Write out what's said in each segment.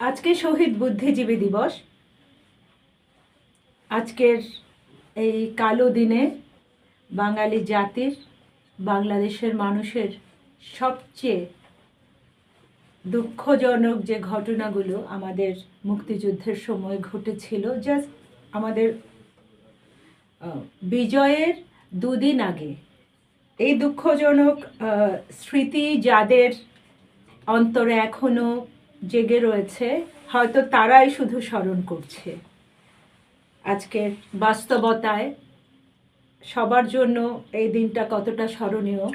আজকে শহীদ বুদ্ধিজীবী দিবস। আজকের এই কালো দিনে বাঙালি জাতির, বাংলাদেশের মানুষের সবচেয়ে দুঃখজনক যে ঘটনাগুলো আমাদের মুক্তিযুদ্ধের সময় ঘটেছিল জাস্ট আমাদের বিজয়ের দুদিন আগে। এই দুঃখজনক স্মৃতি যাদের অন্তরে এখনও জেগে রয়েছে, হয়তো তারাই শুধু স্মরণ করছে। আজকের বাস্তবতায় সবার জন্য এই দিনটা কতটা স্মরণীয়,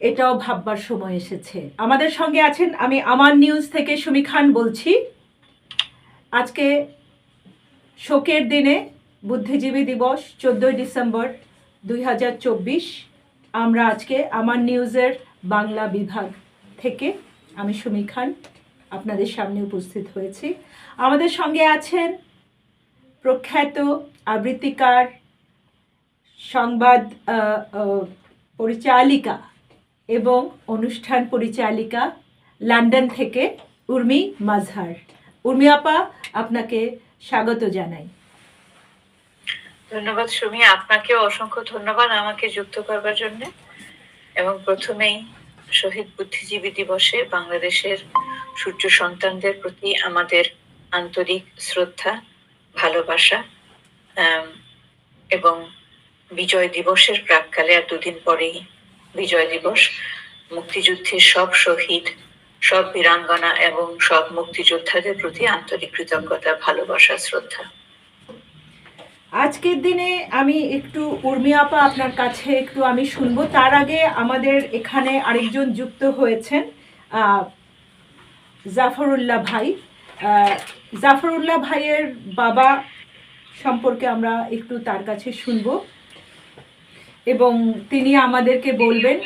এটাও ভাববার সময় এসেছে। আমাদের সঙ্গে আছেন, আমি আমার নিউজ থেকে সুমি খান বলছি। আজকে শোকের দিনে বুদ্ধিজীবী দিবস, চোদ্দোই ডিসেম্বর দুই হাজার চব্বিশ। আমরা আজকে আমার নিউজের বাংলা বিভাগ থেকে আমি সুমি খান আপনাদের সামনে উপস্থিত হয়েছি। আমাদের সঙ্গে আছেন প্রখ্যাত আবৃত্তিকার, সংবাদ পরিচালিকা এবং অনুষ্ঠান পরিচালিকা লন্ডন থেকে উর্মি মাজহার উর্মি আপা, আপনাকে স্বাগত জানাই। ধন্যবাদ সুমি আপনাকে অসংখ্য ধন্যবাদ আমাকে যুক্ত করবার জন্য। এবং প্রথমেই শহীদ বুদ্ধিজীবী দিবসে বাংলাদেশের সূর্য সন্তানদের প্রতি আমাদের আন্তরিক শ্রদ্ধা, ভালোবাসা এবং বিজয় দিবসের প্রাককালে আর দুদিন পরেই বিজয় দিবস মুক্তিযুদ্ধের সব শহীদ, সব বীরাঙ্গনা এবং সব মুক্তিযোদ্ধাদের প্রতি আন্তরিক কৃতজ্ঞতা, ভালোবাসা, শ্রদ্ধা। আজকের দিনে আমি একটু উর্মি আপা আপনার কাছে একটু আমি শুনব। তার আগে আমাদের এখানে আরেকজন যুক্ত হয়েছেন জাফরুল্লাহ ভাই। জাফরুল্লাহ ভাইয়ের বাবা সম্পর্কে আমরা একটু তার কাছে শুনব এবং তিনি আমাদেরকে বলবেন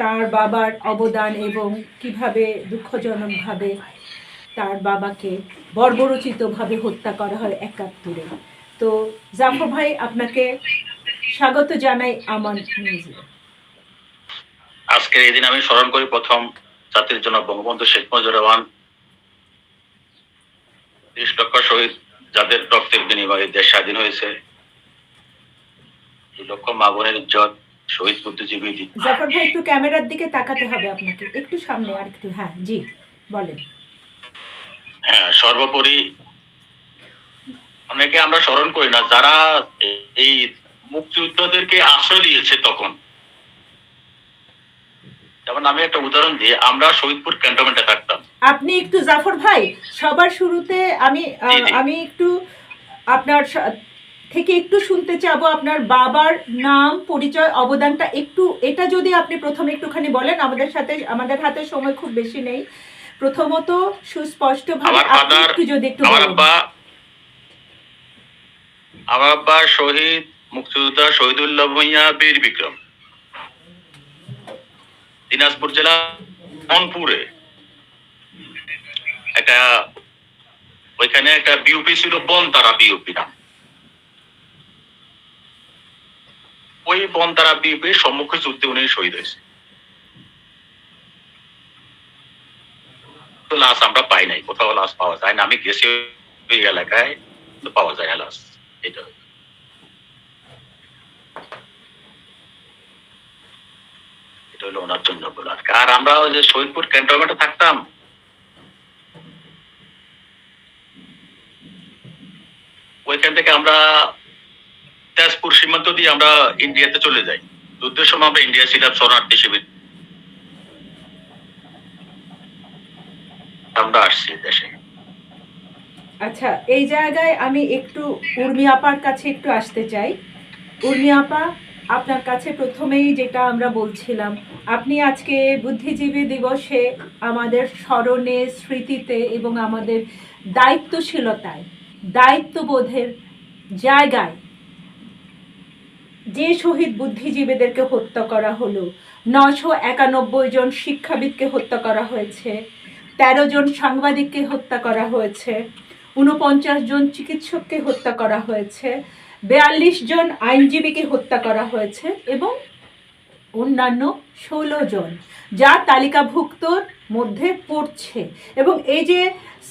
তার বাবার অবদান এবং কীভাবে দুঃখজনকভাবে তার বাবাকে বর্বরচিতভাবে হত্যা করা হয় একাত্তরে। তো জাফর ভাই আপনাকে স্বাগত জানাই আমার নিউজে আজকের এই দিন আমি স্মরণ করি প্রথম জাতির জন্য বঙ্গবন্ধু শেখ মুজিবুর রহমান ত্রিশ লক্ষ শহীদ যাদের রক্তের বিনিময়ে দেশ স্বাধীন হয়েছে। দুই লক্ষ মা বোনের ইজ্জত শহীদ বুদ্ধিজীবী দি- জাফর ভাই একটু ক্যামেরার দিকে তাকাতে হবে আপনাকে। একটু সামনে আর একটু হ্যাঁ জি বলেন। হ্যাঁ সর্বোপরি অনেকে আমরা স্মরণ করি না যারা এই মুক্তিযোদ্ধাদেরকে আশ্রয় দিয়েছে তখন। যেমন আমি একটা উদাহরণ দিই আমরা শহীদপুর ক্যান্টনমেন্টে থাকতাম। আপনি একটু জাফর ভাই সবার শুরুতে আমি। আমি একটু আপনার থেকে একটু শুনতে চাবো আপনার বাবার নাম পরিচয় অবদানটা একটু এটা যদি আপনি প্রথমে একটুখানি বলেন আমাদের সাথে আমাদের হাতে সময় খুব বেশি নেই। প্রথমত সুস্পষ্টভাবে আপনি একটু যদি একটু বলেন। আমার শহীদ, মুক্তিযোদ্ধা শহীদুল্লাহ ভূঁইয়া, বীর বিক্রম। দিনাজপুর জেলা মনপুরে একটা, ওইখানে একটা বিউপি ছিল বিউপি বিউপির সম্মুখে যুদ্ধে উনি শহীদ হয়েছে। লাশ আমরা পাই নাই, কোথাও লাশ পাওয়া যায় না। আমি গেছি এলাকায় পাওয়া যায় না লাশ। এটা। এটা হলো ওনার জন্য বলার আর আমরা ওই যে শহীদপুর ক্যান্টনমেন্টে থাকতাম। ওইখান থেকে আমরা তেজপুর সীমান্ত দিয়ে আমরা ইন্ডিয়াতে চলে যাই। যুদ্ধের সময় আমরা ইন্ডিয়া ছিলাম শরণার্থী শিবির। আমরা আসছি দেশে। আচ্ছা এই জায়গায় আমি একটু উর্মি আপার কাছে একটু আসতে চাই। উর্মি আপা, আপনার কাছে প্রথমেই যেটা আমরা বলছিলাম, আপনি আজকে বুদ্ধিজীবী দিবসে আমাদের স্মরণে, স্মৃতিতে এবং আমাদের দায়িত্বশীলতায়, দায়িত্ববোধের জায়গায় যে শহীদ বুদ্ধিজীবীদেরকে হত্যা করা হলো নশো একানব্বই জন শিক্ষাবিদকে হত্যা করা হয়েছে, তেরো জন সাংবাদিককে হত্যা করা হয়েছে উনপঞ্চাশ জন চিকিৎসককে হত্যা করা হয়েছে, বেয়াল্লিশ জন আইনজীবীকে হত্যা করা হয়েছে এবং অন্যান্য ষোলো জন, যা তালিকাভুক্তর মধ্যে পড়ছে। এবং এই যে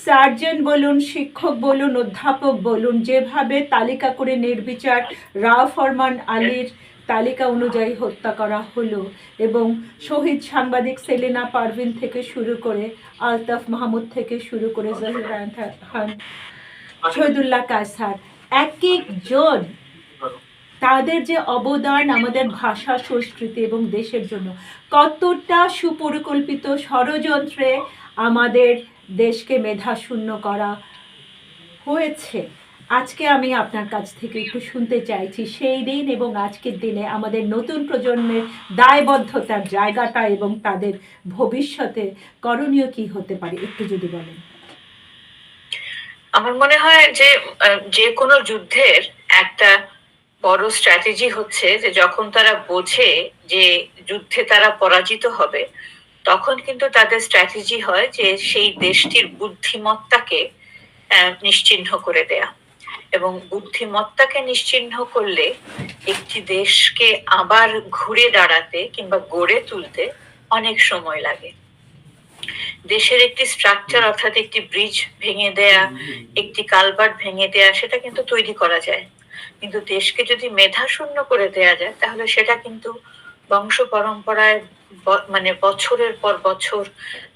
সার্জন বলুন, শিক্ষক বলুন, অধ্যাপক বলুন, যেভাবে তালিকা করে নির্বিচার রা ফরমান আলীর তালিকা অনুযায়ী হত্যা করা হলো এবং শহীদ সাংবাদিক সেলিনা পারভিন থেকে শুরু করে আলতাফ মাহমুদ থেকে শুরু করে জহির খান শহীদুল্লাহ কাসার এক একজন তাদের যে অবদান আমাদের ভাষা সংস্কৃতি এবং দেশের জন্য কতটা সুপরিকল্পিত ষড়যন্ত্রে আমাদের দেশকে মেধাশূন্য করা হয়েছে? আজকে আমি আপনার কাছ থেকে একটু শুনতে চাইছি, সেই দিন এবং আজকের দিনে আমাদের নতুন প্রজন্মের দায়বদ্ধতার জায়গাটা এবং তাদের ভবিষ্যতে করণীয় কি হতে পারে, একটু যদি বলেন। আমার মনে হয় যে যে কোনো যুদ্ধের একটা বড় স্ট্র্যাটেজি হচ্ছে যে, যখন তারা বোঝে যে যুদ্ধে তারা পরাজিত হবে, তখন কিন্তু তাদের স্ট্র্যাটেজি হয় যে, সেই দেশটির বুদ্ধিমত্তাকে নিশ্চিহ্ন করে দেয়া। এবং বুদ্ধিমত্তাকে নিশ্চিহ্ন করলে একটি দেশকে আবার ঘুরে দাঁড়াতে কিংবা গড়ে তুলতে অনেক সময় লাগে। দেশের একটি স্ট্রাকচার অর্থাৎ একটি ব্রিজ ভেঙে দেয়া, একটি কালভার্ট ভেঙে দেয়া, সেটা কিন্তু তৈরি করা যায়। কিন্তু দেশকে যদি মেধা শূন্য করে দেয়া যায়, তাহলে সেটা কিন্তু বংশ পরম্পরায় মানে বছরের পর বছর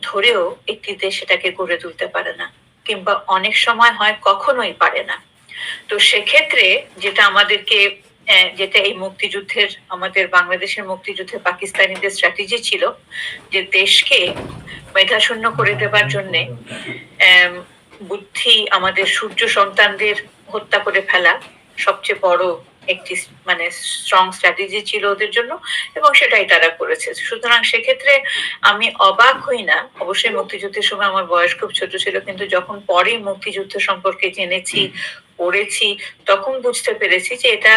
ধরেও একটি দেশ সেটাকে গড়ে তুলতে পারে না, কিংবা অনেক সময় হয় কখনোই পারে না। তো সেক্ষেত্রে যেটা আমাদেরকে যেটা এই মুক্তিযুদ্ধের, আমাদের বাংলাদেশের মুক্তিযুদ্ধে পাকিস্তানিদের স্ট্র্যাটেজি ছিল, যে দেশকে মেধাশূন্য করে দেবার জন্যে বুদ্ধি আমাদের সূর্য সন্তানদের হত্যা করে ফেলা সবচেয়ে বড় একটি মানে স্ট্রং স্ট্র্যাটেজি ছিল ওদের জন্য, এবং সেটাই তারা করেছে। সুতরাং সেক্ষেত্রে আমি অবাক হই না, অবশ্যই মুক্তিযুদ্ধের সময় আমার বয়স খুব ছোট ছিল, কিন্তু যখন পরে মুক্তিযুদ্ধ সম্পর্কে জেনেছি পড়েছি তখন বুঝতে পেরেছি যে এটা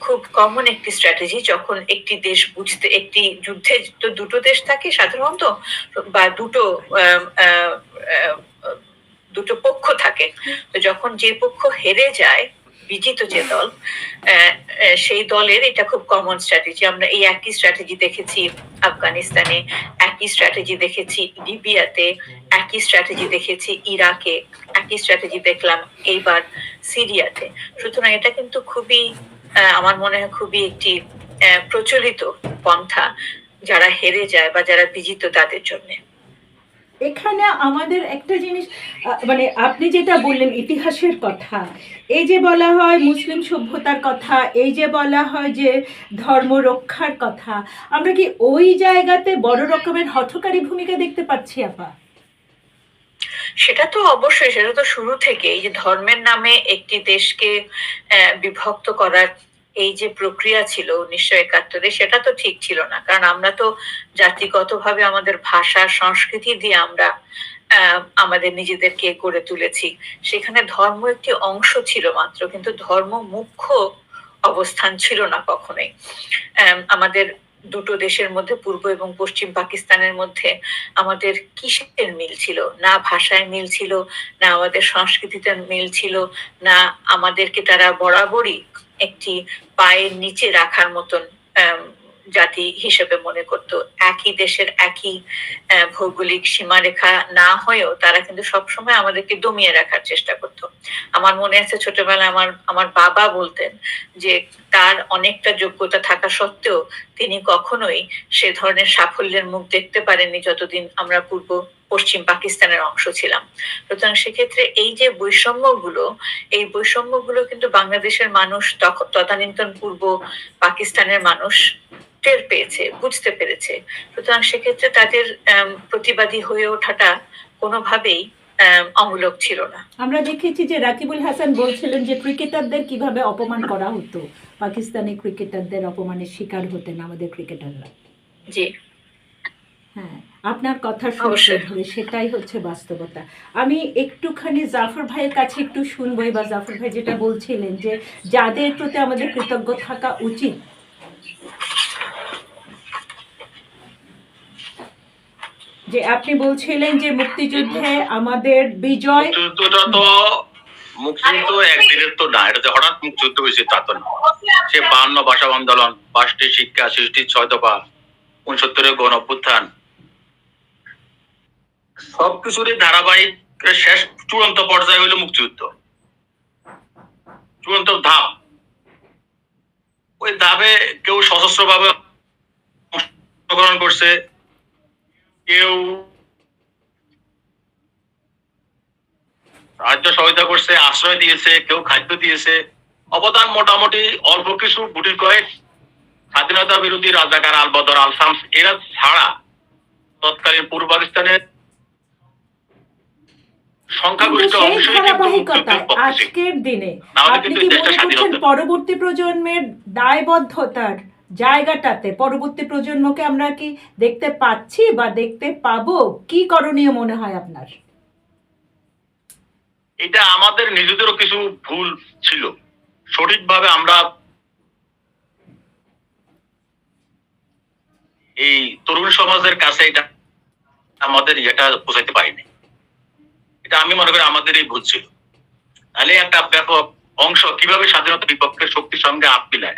খুব কমন একটি স্ট্র্যাটেজি যখন একটি দেশ বুঝতে, একটি যুদ্ধে তো দুটো দেশ থাকে সাধারণত, বা দুটো দুটো পক্ষ থাকে। তো যখন যে পক্ষ হেরে যায় বিজিত যে দল সেই দলের এটা খুব কমন স্ট্র্যাটেজি আমরা এই একই স্ট্র্যাটেজি দেখেছি আফগানিস্তানে, একই স্ট্র্যাটেজি দেখেছি লিবিয়াতে, একই স্ট্র্যাটেজি দেখেছি ইরাকে, একই স্ট্র্যাটেজি দেখলাম এইবার সিরিয়াতে। সুতরাং এটা কিন্তু খুবই আমার মনে হয় খুবই একটি প্রচলিত পন্থা যারা হেরে যায় বা যারা বিজিত তাদের জন্য। এখানে আমাদের একটা জিনিস মানে আপনি যেটা বললেন ইতিহাসের কথা, এই যে বলা হয় মুসলিম সভ্যতার কথা, এই যে বলা হয় যে ধর্ম রক্ষার কথা, আমরা কি ওই জায়গাতে বড় রকমের হঠকারী ভূমিকা দেখতে পাচ্ছি, আপা? সেটা তো অবশ্যই, সেটা তো শুরু থেকে এই যে ধর্মের নামে একটি দেশকে বিভক্ত করার এই যে প্রক্রিয়া ছিল উনিশশো একাত্তরে সেটা তো ঠিক ছিল না। কারণ আমরা তো জাতিগতভাবে আমাদের ভাষা সংস্কৃতি দিয়ে আমরা আমাদের নিজেদেরকে গড়ে তুলেছি। সেখানে ধর্ম একটি অংশ ছিল মাত্র কিন্তু ধর্ম মুখ্য অবস্থান ছিল না কখনোই। আম, আমাদের দুটো দেশের মধ্যে পূর্ব এবং পশ্চিম পাকিস্তানের মধ্যে আমাদের কিসের মিল ছিল? না ভাষায় মিল ছিল না আমাদের সংস্কৃতিতে মিল ছিল না আমাদেরকে তারা বরাবরই একটি পায়ের নিচে রাখার মতন জাতি হিসেবে মনে করত। একই দেশের একই ভৌগোলিক সীমারেখা না হয়েও তারা কিন্তু সবসময় আমাদেরকে দমিয়ে রাখার চেষ্টা করতো। আমার মনে আছে ছোটবেলায় আমার আমার বাবা বলতেন যে তার অনেকটা যোগ্যতা থাকা সত্ত্বেও তিনি কখনোই সে ধরনের সাফল্যের মুখ দেখতে পারেননি যতদিন আমরা পূর্ব পশ্চিম পাকিস্তানের অংশ ছিলাম। সুতরাং সেক্ষেত্রে এই যে বৈষম্যগুলো এই বৈষম্যগুলো কিন্তু বাংলাদেশের মানুষ তদানীন্তন পূর্ব পাকিস্তানের মানুষ টের পেয়েছে বুঝতে পেরেছে। সুতরাং সেক্ষেত্রে তাদের প্রতিবাদী হয়ে ওঠাটা কোনোভাবেই অমূলক ছিল না। আমরা দেখেছি যে রাকিবুল হাসান বলছিলেন যে ক্রিকেটারদের কীভাবে অপমান করা হতো। পাকিস্তানি ক্রিকেটারদের অপমানের শিকার হতেন আমাদের ক্রিকেটাররা। জি। হ্যাঁ। আপনার কথা শুনতে। সেটাই হচ্ছে বাস্তবতা। আমি একটুখানি জাফর ভাইয়ের কাছে একটু শুনব বা জাফর ভাই যেটা বলছিলেন যে যাদের প্রতি আমাদের কৃতজ্ঞ থাকা উচিত। যে আপনি বলছিলেন যে মুক্তিযুদ্ধে আমাদের বিজয় তো মুক্তিযুদ্ধ একদিনের তো না এটা যে হঠাৎ মুক্তিযুদ্ধ হয়েছে তা তো না। সে বাহান্ন ভাষা আন্দোলন পাঁচটি শিক্ষা সৃষ্টি ছয় দফা উনসত্তরের গণ অভ্যুত্থান সবকিছুরই ধারাবাহিক শেষ চূড়ান্ত পর্যায়ে হইল মুক্তিযুদ্ধ। চূড়ান্ত ধাপ। ওই ধাপে কেউ সশস্ত্র ভাবে অংশগ্রহণ করছে, কেউ সাহায্য সহায়তা করছে, আশ্রয় দিয়েছে, কেউ খাদ্য দিয়েছে। অবদান মোটামুটি অল্প কিছু, গুটির কয়েক স্বাধীনতা বিরোধী রাজাকার আল বদর আল শামস, এরা ছাড়া তৎকালীন পূর্ব পাকিস্তানের সংখ্যাগরিষ্ঠ অংশই কিন্তু। আজকের দিনে আপনি কি মনে করছেন পরবর্তী প্রজন্মের দায়বদ্ধতার জায়গাটাতে পরবর্তী প্রজন্মকে আমরা কি দেখতে পাচ্ছি বা দেখতে পাবো? কি করণীয় মনে হয় আপনার? এটা আমাদের নিজেদেরও কিছু ভুল ছিল। সঠিকভাবে আমরা এই তরুণ সমাজের কাছে এটা আমাদের এটা বোঝাইতে পারিনি। এটা আমি মনে করি আমাদের এই ভুল ছিল। তাহলে একটা ব্যাপক অংশ কীভাবে স্বাধীনতা বিপক্ষের শক্তির সঙ্গে আপ মিলায়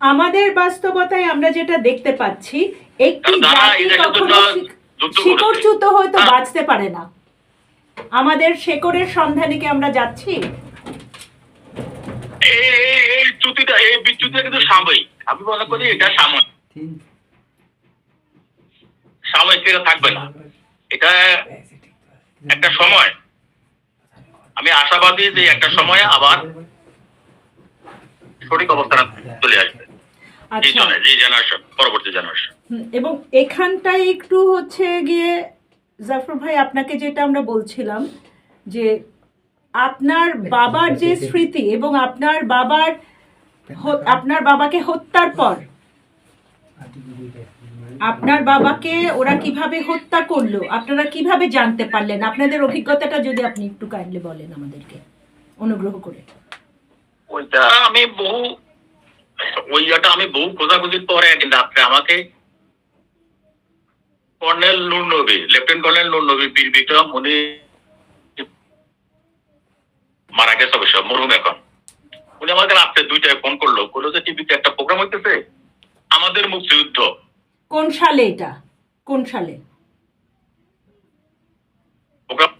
আমাদের বাস্তবতায় আমরা যেটা দেখতে পাচ্ছি একটি জাতি কখনো শিকড়চ্যুত হয়তো হ্যাঁ। বাঁচতে পারে না। আমাদের শেকড়ের সন্ধানে কি আমরা যাচ্ছি? এই এই- এই চ্যুতিটা এই বিচ্যুতিটা কিন্তু সাময়িক। আমি মনে করি এটা সাময়িক। সাময়িক এটা থাকবে না। এটা একটা সময়। আমি আশাবাদী যে একটা সময় আবার সঠিক অবস্থানে চলে আসবে। আচ্ছা। এবং এখানটায় একটু হচ্ছে গিয়ে জাফর ভাই আপনাকে যেটা আমরা বলছিলাম যে আপনার বাবার যে স্মৃতি এবং আপনার বাবার আপনার বাবাকে হত্যার পর আপনার বাবাকে ওরা কীভাবে হত্যা করল, আপনারা কীভাবে জানতে পারলেন? আপনাদের অভিজ্ঞতাটা যদি আপনি একটু কাইন্ডলি বলেন আমাদেরকে, অনুগ্রহ করে। ওইটা আমি বহু, ওইটা আমি বহু খোঁজাখুঁজির পরে একদিন রাত্রে আমাকে কর্নেল নুর নবী লেফটেন্যান্ট কর্নেল নুর নবী বীর বিক্রম, উনি মারা গেছে অবশ্য, মরহুম এখন। উনি আমাকে রাত্রে দুইটায় ফোন করল, বলল যে, টিভিতে একটা প্রোগ্রাম হইতেছে, আমাদের মুক্তিযুদ্ধ। কোন সালে এটা? কোন সালে? প্রোগ্রাম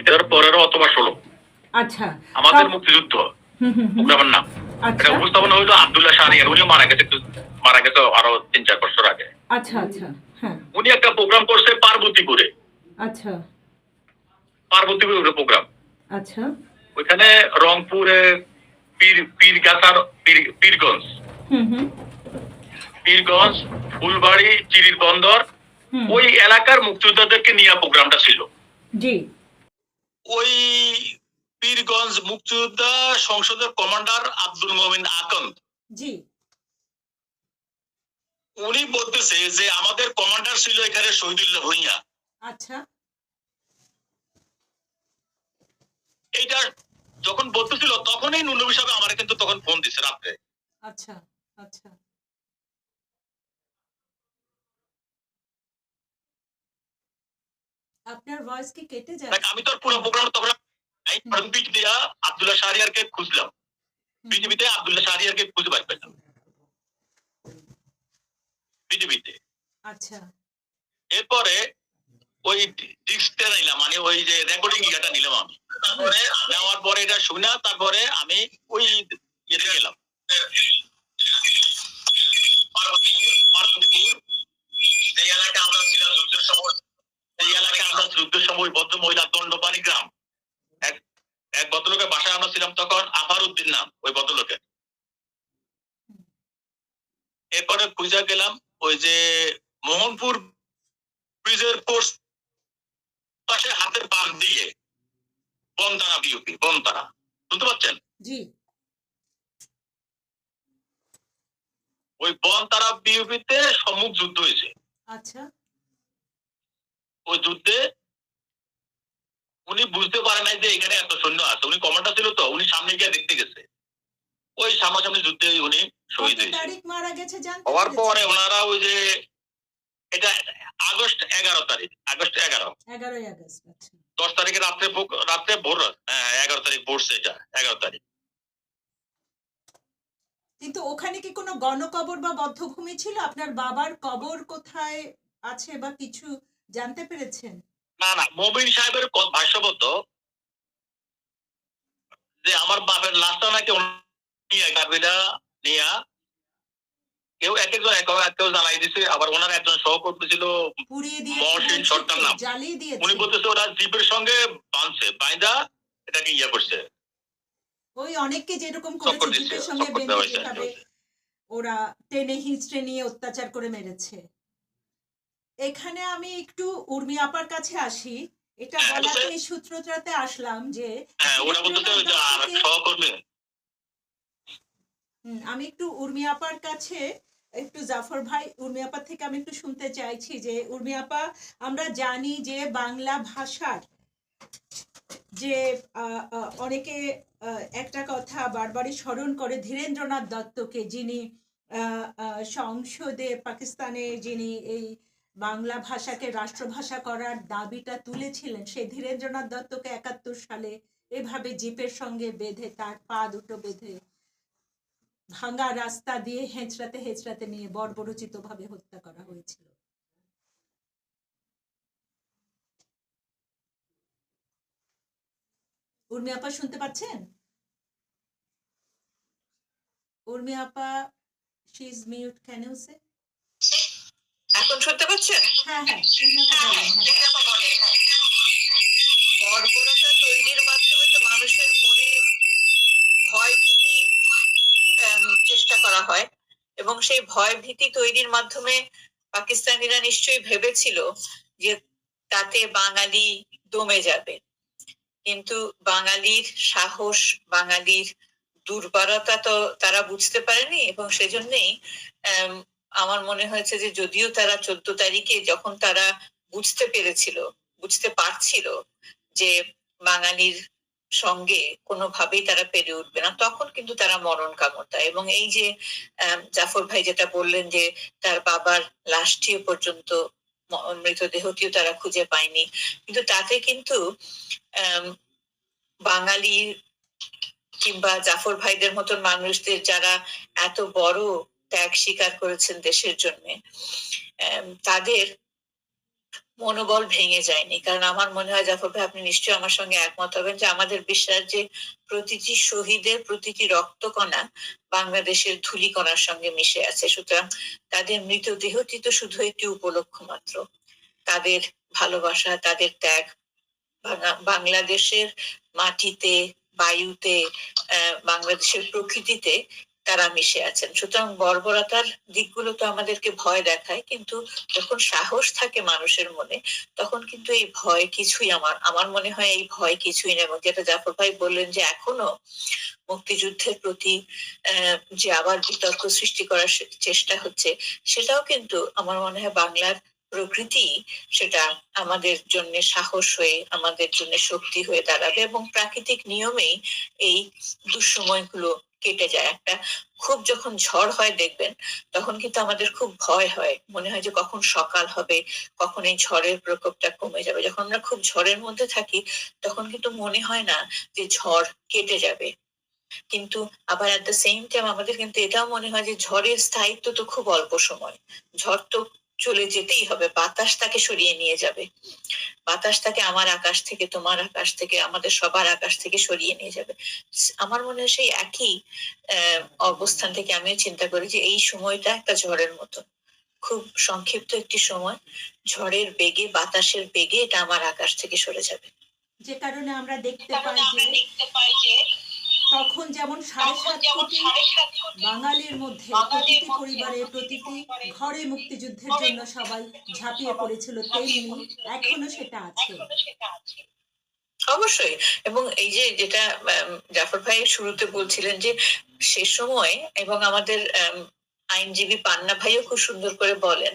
এটার পরেরও অথবা ষোলো। আচ্ছা। আমাদের মুক্তিযুদ্ধ। প্রোগ্রামের নাম। আচ্ছা। এটা উপস্থাপনা হইল আব্দুল্লাহ শাহরিয়ার উনি মারা গেছে মারা গেছে আরও তিন চার বছর আগে। আচ্ছা আচ্ছা। হ্যাঁ। উনি একটা প্রোগ্রাম করছে পার্বতীপুরে। আচ্ছা। পার্বতীপুরে প্রোগ্রাম। আচ্ছা। ওইখানে রংপুরে পীর পীরগাছার পীরগঞ্জ। হুম হুম। পীরগঞ্জ ফুলবাড়ি চিরির বন্দর ওই এলাকার মুক্তিযোদ্ধাদেরকে নিয়ে প্রোগ্রামটা ছিল। জি। ওই পীরগঞ্জ মুক্তিযোদ্ধা সংসদের কমান্ডার আব্দুল মোমিন আকন্দ। জি। উনি বলতেছে যে আমাদের কমান্ডার ছিল এখানে শহীদুল্লাহ ভুইয়া। আচ্ছা। এইটা যখন বলতেছিল তখনই নুনবী সাহেব আমার কিন্তু তখন ফোন দিছে রাত্রে। আচ্ছা আচ্ছা। আপনার ভয়েস কি কেটে যায় আমি তো পুরো প্রোগ্রাম তখন পিঠ দিয়া আব্দুল্লাহ শাহরিয়ারকে খুঁজলাম। পৃথিবীতে আব্দুল্লাহ শাহরিয়ারকে খুঁজে পাই পেলাম পৃথিবীতে। আচ্ছা। এরপরে ওই ডিস্কটা নিলাম মানে ওই যে রেকর্ডিং ইয়েটা নিলাম আমি। তারপরে নেওয়ার পরে এটা শুনা তারপরে আমি ওই ইয়েতে গেলাম। পার্বতীপুর পার্বতীপুর। সেই এলাকায় আমরা ছিলাম যুদ্ধের সময় সেই এলাকায় আমরা যুদ্ধের সময় ভদ্র মহিলা দণ্ডপানি গ্রাম। এক এক ভদ্রলোকের বাসায় আমরা ছিলাম তখন আফার উদ্দিন নাম ওই ভদ্রলোকের। এরপরে খুঁজা গেলাম ওই যে মোহনপুর ব্রিজের পোস্ট পাশে হাতের বাম দিয়ে বনতারা বিউপি বনতারা শুনতে পাচ্ছেন জি। ওই বনতারা বিউপিতে সম্মুখ যুদ্ধ হয়েছে। আচ্ছা। ওই যুদ্ধে উনি বুঝতে পারে নাই যে এখানে এত সৈন্য আছে। উনি কমান্ডার ছিল তো উনি সামনে গিয়ে দেখতে গেছে। ওই সামনাসামনি যুদ্ধে উনি শহীদ হয়েছে। হওয়ার পরে ওনারা ওই যে এটা আগস্ট এগারো তারিখ আগস্ট এগারো। এগারোই আগস্ট আচ্ছা। দশ তারিখে রাত্রে রাত্রে ভোর হ্যাঁ এগারো তারিখ পড়ছে এটা এগারো তারিখ। কিন্তু ওখানে কি কোনো গণকবর বা বদ্ধভূমি ছিল? আপনার বাবার কবর কোথায় আছে বা কিছু জানতে পেরেছেন? না না মবিন সাহেবের ভাষ্যমত যে আমার বাপের লাশটা নাকি নিয়ে নিয়া কেউ এক একজন এক এক কেউ জানাই দিছে আবার ওনার একজন সহকর্মী ছিল মহসিন সরকার নাম। উনি বলতেছে ওরা জিপের সঙ্গে বাঁধছে বাইদা এটাকে ইয়ে করছে। ওই অনেককে যেরকম করেছে জিপের সঙ্গে বেঁধে ওরা টেনে হিঁচড়ে নিয়ে অত্যাচার করে মেরেছে। এখানে আমি একটু উর্মি আপার কাছে আসি। এটা হ্যাঁ, বলাতে এই সূত্রটাতে আসলাম যে হ্যাঁ ওরা বলতেছে সহকর্মী আমি একটু উর্মি আপার কাছে একটু জাফর ভাই, উর্মি আপার থেকে আমি একটু শুনতে চাইছি যে, উর্মি আপা, আমরা জানি যে বাংলা ভাষার যে অনেকে একটা কথা বারবারই স্মরণ করে, ধীরেন্দ্রনাথ দত্তকে যিনি সংসদে পাকিস্তানে যিনি এই বাংলা ভাষাকে রাষ্ট্রভাষা করার দাবিটা তুলেছিলেন, সেই ধীরেন্দ্রনাথ দত্তকে একাত্তর সালে এভাবে জিপের সঙ্গে বেঁধে, তার পা দুটো বেঁধে ভাঙা রাস্তা দিয়ে হেঁচড়াতে হেঁচড়াতে নিয়ে বর্বরচিত ভাবে হত্যা করা হয়েছিল। উর্মি আপা শুনতে পাচ্ছেন? উর্মি আপা she is mute can you say এখন শুনতে পাচ্ছেন? হ্যাঁ হ্যাঁ। উর্মি আপা বলেন হ্যাঁ। বর্বরতা তৈরির মাধ্যমে তো মানুষের মনে ভয় ভীতি চেষ্টা করা হয়। এবং সেই ভয় ভীতি তৈরির মাধ্যমে পাকিস্তানিরা নিশ্চয়ই ভেবেছিল যে তাতে বাঙালি দমে যাবে। কিন্তু বাঙালির সাহস বাঙালির দুর্বলতা তো তারা বুঝতে পারেনি এবং সেজন্যই আম, আমার মনে হয়েছে যে যদিও তারা চোদ্দ তারিখে যখন তারা বুঝতে পেরেছিল বুঝতে পারছিল যে বাঙালির সঙ্গে কোনোভাবেই তারা পেরে উঠবে না। তখন কিন্তু তারা মরণ কামতা এবং এই যে জাফর ভাই যেটা বললেন যে, তার বাবার লাশটিও পর্যন্ত মৃতদেহটিও তারা খুঁজে পায়নি। কিন্তু তাতে কিন্তু বাঙালি কিংবা জাফর ভাইদের মতন মানুষদের যারা এত বড় ত্যাগ স্বীকার করেছেন দেশের জন্য তাদের মনোবল ভেঙে যায়নি। কারণ আমার মনে হয় জাফর ভাই, আপনি নিশ্চয়ই আমার সঙ্গে একমত হবেন যে আমাদের বিশ্বাস যে প্রতিটি শহীদের প্রতিটি রক্তকণা বাংলাদেশের ধুলিকণার সঙ্গে মিশে আছে। সুতরাং তাদের মৃতদেহটি তো শুধু একটি উপলক্ষ মাত্র। তাদের ভালোবাসা, তাদের ত্যাগ বাংলাদেশের মাটিতে, বায়ুতে বাংলাদেশের প্রকৃতিতে তারা মিশে আছেন। সুতরাং বর্বরতার দিকগুলো তো আমাদেরকে ভয় দেখায়, কিন্তু যখন সাহস থাকে মানুষের মনে, তখন কিন্তু এই ভয় কিছুই আমার আমার মনে হয় এই ভয় কিছুই না। এবং যেটা জাফর ভাই বললেন যে এখনও মুক্তিযুদ্ধের প্রতি যে আবার বিতর্ক সৃষ্টি করার চেষ্টা হচ্ছে, সেটাও কিন্তু আমার মনে হয় বাংলার প্রকৃতি সেটা আমাদের জন্য সাহস হয়ে, আমাদের জন্য শক্তি হয়ে দাঁড়াবে এবং প্রাকৃতিক নিয়মেই এই দুঃসময়গুলো কেটে যায় একটা। খুব যখন ঝড় হয় দেখবেন, তখন কিন্তু আমাদের খুব ভয় হয়। মনে হয় যে কখন সকাল হবে, কখন এই ঝড়ের প্রকোপটা কমে যাবে। যখন আমরা খুব ঝড়ের মধ্যে থাকি, তখন কিন্তু মনে হয় না যে ঝড় কেটে যাবে। কিন্তু আবার এট দ্য সেম টাইম আমাদের কিন্তু এটাও মনে হয় যে ঝড়ের স্থায়িত্ব তো খুব অল্প সময়। ঝড় তো চলে যেতেই হবে বাতাস তাকে সরিয়ে নিয়ে যাবে। বাতাস তাকে আমার আকাশ থেকে তোমার আকাশ থেকে আমাদের সবার আকাশ থেকে সরিয়ে নিয়ে যাবে। আমার মনে হয় সেই একই অবস্থান থেকে আমিও চিন্তা করি যে এই সময়টা একটা ঝড়ের মতো। খুব সংক্ষিপ্ত একটি সময় ঝড়ের বেগে বাতাসের বেগে এটা আমার আকাশ থেকে সরে যাবে। যে কারণে আমরা দেখতে পাই যে তখন যেমন সাড়ে সাত কোটি বাঙালির মধ্যে প্রতিটি পরিবারে প্রতিটি ঘরে মুক্তিযুদ্ধের জন্য সবাই ঝাঁপিয়ে পড়েছিল তেমনি এখনও সেটা আছে। অবশ্যই। এবং এই যে যেটা জাফর ভাই শুরুতে বলছিলেন যে সে সময় এবং আমাদের আম, আইনজীবী পান্না ভাইও খুব সুন্দর করে বলেন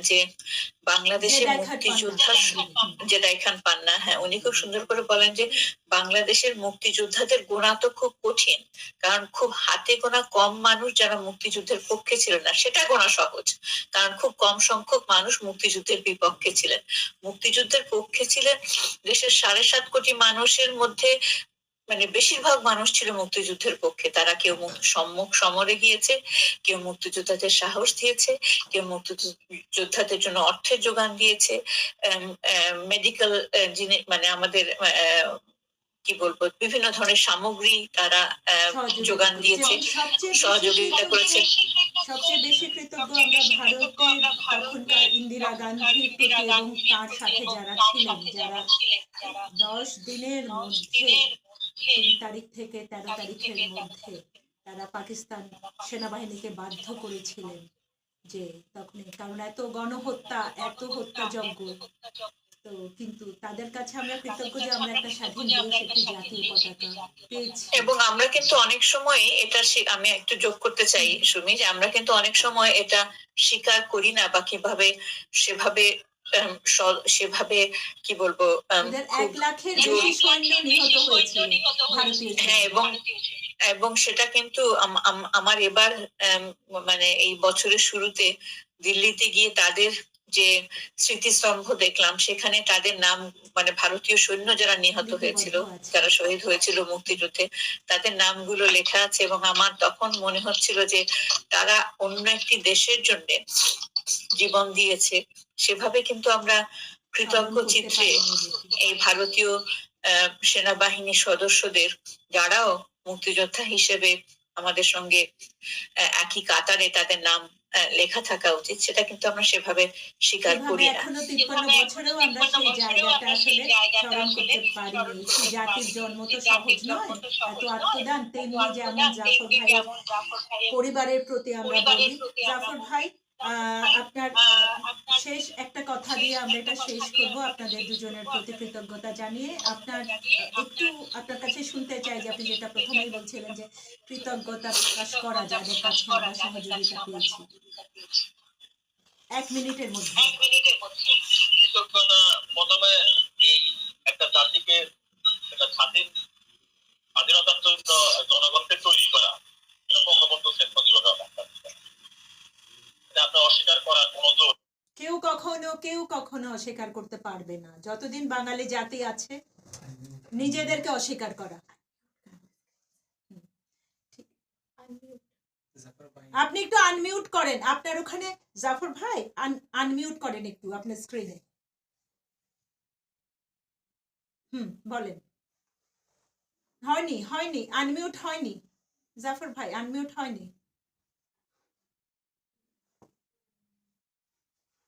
যে বাংলাদেশের মুক্তিযোদ্ধা। জেদাই খান পান্না হ্যাঁ উনি খুব সুন্দর করে বলেন যে বাংলাদেশের মুক্তিযোদ্ধাদের গোনা তো খুব কঠিন কারণ খুব হাতে গোনা কম মানুষ যারা মুক্তিযুদ্ধের পক্ষে ছিল না সেটা গোনা সহজ কারণ খুব কম সংখ্যক মানুষ মুক্তিযুদ্ধের বিপক্ষে ছিলেন মুক্তিযুদ্ধের পক্ষে ছিলেন দেশের সাড়ে সাত কোটি মানুষের মধ্যে মানে বেশিরভাগ মানুষ ছিল মুক্তিযুদ্ধের পক্ষে। তারা কেউ সম্মুখ সমরে গিয়েছে কেউ মুক্তিযোদ্ধাদের সাহস দিয়েছে কেউ মুক্তিযোদ্ধাদের জন্য অর্থের যোগান দিয়েছে। মেডিকেল জিনিস মানে আমাদের কি বলব বিভিন্ন ধরনের সামগ্রী তারা যোগান দিয়েছে সহযোগিতা করেছে। সবচেয়ে বেশি কৃতজ্ঞ আমরা ভারতের তখনকার ইন্দিরা গান্ধীর প্রতি এবং তার সাথে যারা ছিলেন যারা দশ দিনের মধ্যে তারিখ থেকে তেরো তারিখের মধ্যে তারা পাকিস্তান সেনাবাহিনীকে বাধ্য করেছিলেন যে তখন কারণ এত গণহত্যা এত হত্যাযজ্ঞ। তো কিন্তু তাদের কাছে আমরা কৃতজ্ঞ যে আমরা একটা স্বাধীন দেশ একটি জাতীয় পতাকা পেয়েছি। এবং আমরা কিন্তু অনেক সময় এটা আমি একটু যোগ করতে চাই সুমি যে আমরা কিন্তু অনেক সময় এটা স্বীকার করি না বা কীভাবে সেভাবে সেভাবে কি বলব এক লাখের নিহত হ্যাঁ এবং এবং সেটা কিন্তু আম- আম- আমার এবার মানে এই বছরের শুরুতে দিল্লিতে গিয়ে তাদের যে স্মৃতিস্তম্ভ দেখলাম সেখানে তাদের নাম মানে ভারতীয় সৈন্য যারা নিহত হয়েছিল যারা শহীদ হয়েছিল মুক্তিযুদ্ধে তাদের নামগুলো লেখা আছে এবং আমার তখন মনে হচ্ছিল যে তারা অন্য একটি দেশের জন্য জীবন দিয়েছে। সেভাবে কিন্তু আমরা কৃতজ্ঞ চিত্রে এই ভারতীয় সেনাবাহিনীর সদস্যদের যারাও মুক্তিযোদ্ধা হিসেবে আমাদের সঙ্গে একই কাতারে তাদের নাম লেখা থাকা উচিত সেটা কিন্তু আমরা সেভাবে স্বীকার করি না। পরিবারের প্রতি আমরা বলি। জাফর ভাই আপনার শেষ একটা কথা দিয়ে আমরা এটা শেষ করব। আপনাদের দুজনের প্রতি কৃতজ্ঞতা জানিয়ে আপনার একটু আপনার কাছে শুনতে চাই যে আপনি যেটা প্রথমেই বলছিলেন যে কৃতজ্ঞতা প্রকাশ করা যাদের কাছে আমরা সহযোগিতা পেয়েছি। এক মিনিটের মধ্যে। কৃতজ্ঞতা প্রথমে এই একটা জাতিকে একটা স্বাধীন স্বাধীনতার জন্য জনগণকে তৈরি করা। এটা বঙ্গবন্ধু শেখ মুজিবুর রহমান। এটা অস্বীকার করার কোনো জোর? কেউ কখনো কেউ কখনো অস্বীকার করতে পারবে না। যতদিন বাঙালি জাতি আছে, নিজেদেরকে অস্বীকার করা। আপনি একটু আনমিউট করেন। আপনার ওখানে, জাফর ভাই আনমিউট করেন একটু আপনার স্ক্রিনে হুম, বলেন। হয়নি হয়নি আনমিউট হয়নি। জাফর ভাই আনমিউট হয়নি।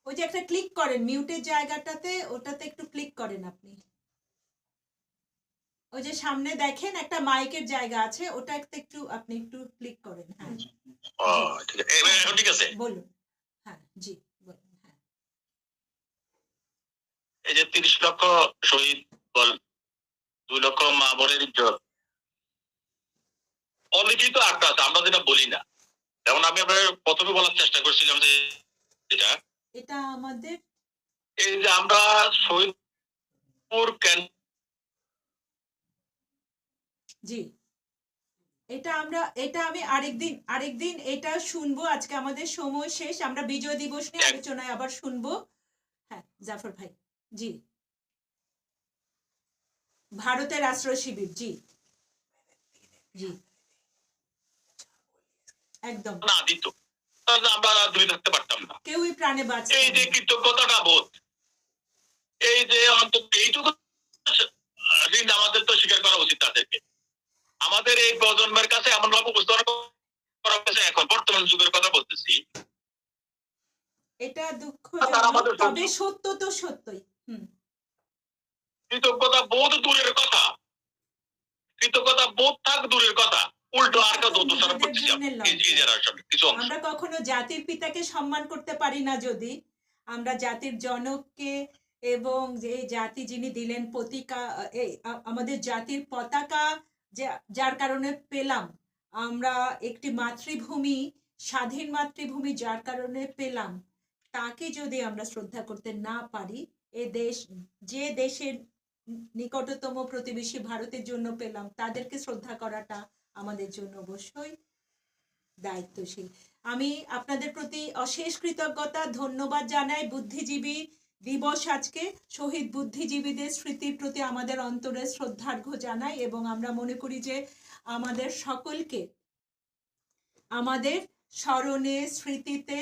ওই যে একটা ক্লিক করেন মিউটের জায়গাটাতে ওটাতে একটু ক্লিক করেন আপনি। ওই যে সামনে দেখেন একটা মাইকের জায়গা আছে ওটাতে একটু আপনি একটু ক্লিক করেন হ্যাঁ। ও, ঠিক আছে। ঠিক বলুন হ্যাঁ জি বলুন হ্যাঁ। এই যে তিরিশ লক্ষ শহীদ বল দুই লক্ষ মা বোনের ইজ্জত। অলিখিত আটটা আছে আমরা যেটা বলি না। যেমন আমি আপনার প্রথমে বলার চেষ্টা করছিলাম যে এটা এটা আমাদের এই যে আমরা কেন জি। এটা আমরা এটা আমি আরেকদিন আরেকদিন এটা শুনব। আজকে আমাদের সময় শেষ। আমরা বিজয় দিবস নিয়ে আলোচনায় আবার শুনব। হ্যাঁ জাফর ভাই জি। ভারতের আশ্রয় শিবির জি। জি। একদম। না দিত আমরা থাকতে পারতাম না। কেউই প্রাণে বাঁচে এই যে কৃতজ্ঞতাটা বোধ এই যে অন্তত এইটুকু ঋণ আমাদের তো স্বীকার করা উচিত তাদেরকে। আমাদের এই প্রজন্মের কাছে এমন ভাবে উপস্থাপন করা হয়েছে এখন বর্তমান যুগের কথা বলতেছি। এটা দুঃখ তবে সত্য তো সত্যই। কৃতজ্ঞতা বোধ দূরের কথা। কৃতজ্ঞতা বোধ থাক দূরের কথা। উল্টো আর কেউ দোষারোপ করতেছি এই যে কিছু অংশ আমরা কখনো জাতির পিতাকে সম্মান করতে পারি না যদি আমরা জাতির জনককে এবং যে জাতি যিনি দিলেন পতিকা আমাদের জাতির পতাকা যার কারণে পেলাম। আমরা একটি মাতৃভূমি স্বাধীন মাতৃভূমি যার কারণে পেলাম। তাকে যদি আমরা শ্রদ্ধা করতে না পারি এ দেশ যে দেশের নিকটতম প্রতিবেশী ভারতের জন্য পেলাম তাদেরকে শ্রদ্ধা করাটা আমাদের জন্য অবশ্যই দায়িত্বশীল। আমি আপনাদের প্রতি অশেষ কৃতজ্ঞতা, ধন্যবাদ জানাই বুদ্ধিজীবী দিবস আজকে। শহীদ বুদ্ধিজীবীদের স্মৃতির প্রতি আমাদের অন্তরে শ্রদ্ধার্ঘ্য জানাই এবং আমরা মনে করি যে আমাদের সকলকে আমাদের স্মরণে, স্মৃতিতে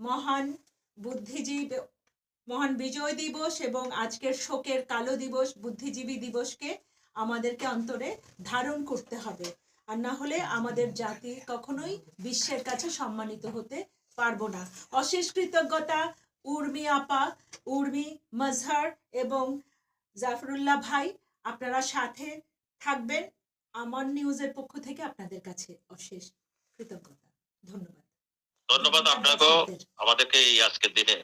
মহান বুদ্ধিজীবী, মহান বিজয় দিবস এবং আজকের শোকের কালো দিবস, বুদ্ধিজীবী দিবসকে আমাদেরকে অন্তরে ধারণ করতে হবে। আর না হলে আমাদের জাতি কখনোই বিশ্বের কাছে সম্মানিত হতে পারব না। অশেষ কৃতজ্ঞতা, উর্মি আপা, উর্মি মজহার এবং জাফরুল্লাহ ভাই, আপনারা সাথে থাকবেন। আমার নিউজের পক্ষ থেকে আপনাদের কাছে অশেষ কৃতজ্ঞতা। ধন্যবাদ। ধন্যবাদ আপনাকেও। আমাদেরকে এই আজকের দিনে